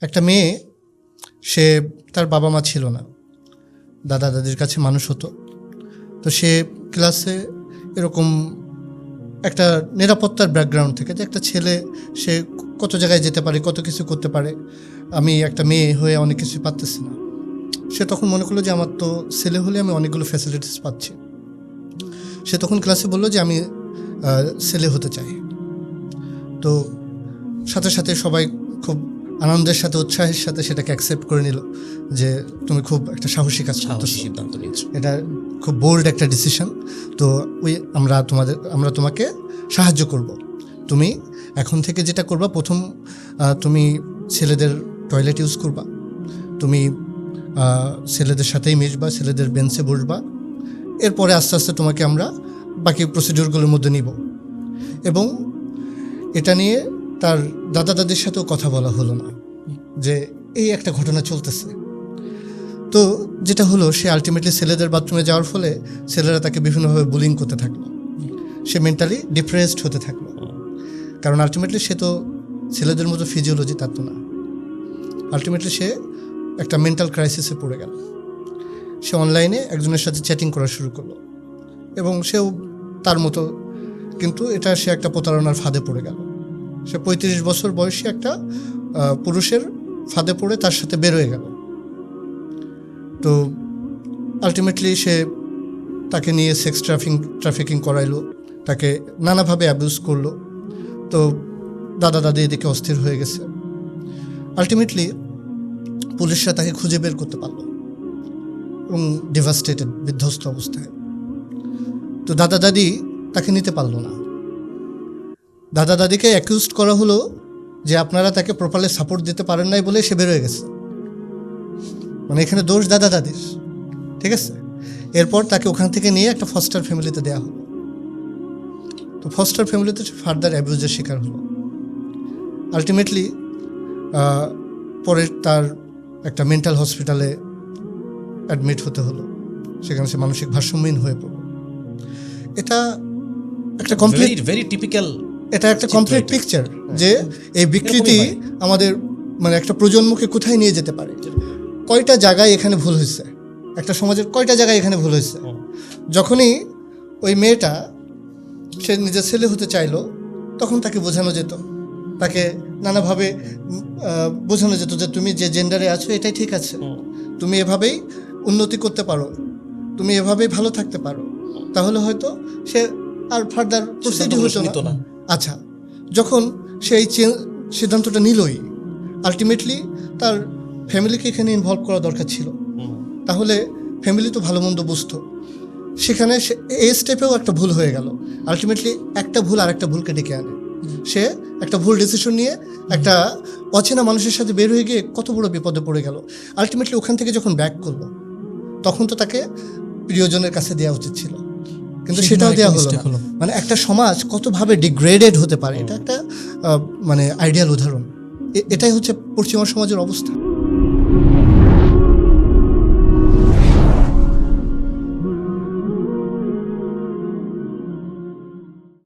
একটা মেয়ে, সে তার বাবা মা ছিল না। দাদা দাদির কাছে মানুষ হতো। তো সে ক্লাসে এরকম একটা নিরাপত্তার ব্যাকগ্রাউন্ড থেকে যে একটা ছেলে, সে কত জায়গায় যেতে পারে, কত কিছু করতে পারে, আমি একটা মেয়ে হয়ে অনেক কিছু পারতেছি না। সে তখন মনে করল যে, আমার তো ছেলে হলে আমি অনেকগুলো ফ্যাসিলিটিস পাচ্ছি। সে তখন ক্লাসে বলল যে, আমি ছেলে হতে চাই। তো সাথে সাথে সবাই খুব আনন্দের সাথে উৎসাহের সাথে সেটাকে অ্যাকসেপ্ট করে নিল যে তুমি খুব একটা সাহসী কাজ সাহসী সিদ্ধান্ত নিয়েছো। এটা খুব বোল্ড একটা ডিসিশন তো ওই আমরা তোমাদের আমরা তোমাকে সাহায্য করব। তুমি এখন থেকে যেটা করবা প্রথম তুমি ছেলেদের টয়লেট ইউজ করবা। তুমি ছেলেদের সাথেই মিশবা ছেলেদের বেঞ্চে বসবা। এরপরে আস্তে আস্তে তোমাকে আমরা বাকি প্রসিডিওরগুলোর মধ্যে নিব। এবং এটা নিয়ে তার দাদা দাদির সাথেও কথা বলা হলো না, যে এই একটা ঘটনা চলতেছে। তো যেটা হলো, সে আলটিমেটলি ছেলেদের বাথরুমে যাওয়ার ফলে ছেলেরা তাকে বিভিন্নভাবে বুলিং করতে থাকল। সে মেন্টালি ডিপ্রেসড হতে থাকল। কারণ আলটিমেটলি সে তো ছেলেদের মতো ফিজিওলজি তার তো না। আলটিমেটলি সে একটা মেন্টাল ক্রাইসিসে পড়ে গেল। সে অনলাইনে একজনের সাথে চ্যাটিং করা শুরু করল। এবং সেও তার মতো, কিন্তু এটা সে একটা প্রতারণার ফাঁদে পড়ে গেল। সে পঁয়ত্রিশ বছর বয়সী একটা পুরুষের ফাঁদে পড়ে তার সাথে বের হয়ে গেল। তো আলটিমেটলি সে তাকে নিয়ে সেক্স ট্রাফিং ট্রাফিকিং করাইলো, তাকে নানাভাবে অ্যাবিউজ করল। তো দাদা দাদি এদিকে অস্থির হয়ে গেছে। আলটিমেটলি পুলিশরা তাকে খুঁজে বের করতে পারল এবং ডিভাস্টেটেড বিধ্বস্ত অবস্থায়। তো দাদা দাদি তাকে নিতে পারল না। দাদা দাদিকে অ্যাকিউজড করা হলো যে আপনারা তাকে প্রপারলি সাপোর্ট দিতে পারেন নাই বলে সে বেরোয় গেছে। মানে এখানে দোষ দাদা দাদির ঠিক আছে? এরপর তাকে ওখান থেকে নিয়ে একটা ফস্টার ফ্যামিলিতে দেওয়া হলো। তো ফস্টার ফ্যামিলিতে ফার্দার অ্যাবিউজের শিকার হলো। আলটিমেটলি পরে তার একটা মেন্টাল হসপিটালে অ্যাডমিট হতে হলো। সেখানে সে মানসিক ভারসাম্যহীন হয়ে পড়ল। এটা একটা কমপ্লিট ভেরি ভেরি টিপিক্যাল এটা একটা কমপ্লিট পিকচার যে এই বিকৃতি আমাদের মানে একটা প্রজন্মকে কোথায় নিয়ে যেতে পারে? কয়টা জায়গায় এখানে ভুল হয়েছে? একটা সমাজের কয়টা জায়গায় এখানে ভুল হয়েছে? যখনই ওই মেয়েটা সে নিজের ছেলে হতে চাইলো তখন তাকে বোঝানো যেত। তাকে নানাভাবে বোঝানো যেত যে তুমি যে জেন্ডারে আছো এটাই ঠিক আছে। তুমি এভাবেই উন্নতি করতে পারো। তুমি এভাবেই ভালো থাকতে পারো। তাহলে হয়তো সে আর ফার্দার প্রসিডি হতো না। আচ্ছা যখন সে এই সিদ্ধান্তটা নিলই আলটিমেটলি তার ফ্যামিলিকে এখানে ইনভলভ করা দরকার ছিল। তাহলে ফ্যামিলি তো ভালো মন্দ বুঝতো। সেখানে সে এই স্টেপেও একটা ভুল হয়ে গেল। আলটিমেটলি একটা ভুল আর একটা ভুলকে ডেকে আনে। সে একটা ভুল ডিসিশন নিয়ে একটা অচেনা মানুষের সাথে বের হয়ে গিয়ে কত বড় বিপদে পড়ে গেল। আলটিমেটলি ওখান থেকে যখন ব্যাক করল তখন তো তাকে প্রিয়জনের কাছে দেওয়া উচিত ছিল। কিন্তু সেটাও দেওয়া হলো না। মানে একটা সমাজ কতভাবে ডিগ্রেডেড হতে পারে এটা একটা মানে আইডিয়াল উদাহরণ। এটাই হচ্ছে পশ্চিমা সমাজের অবস্থা।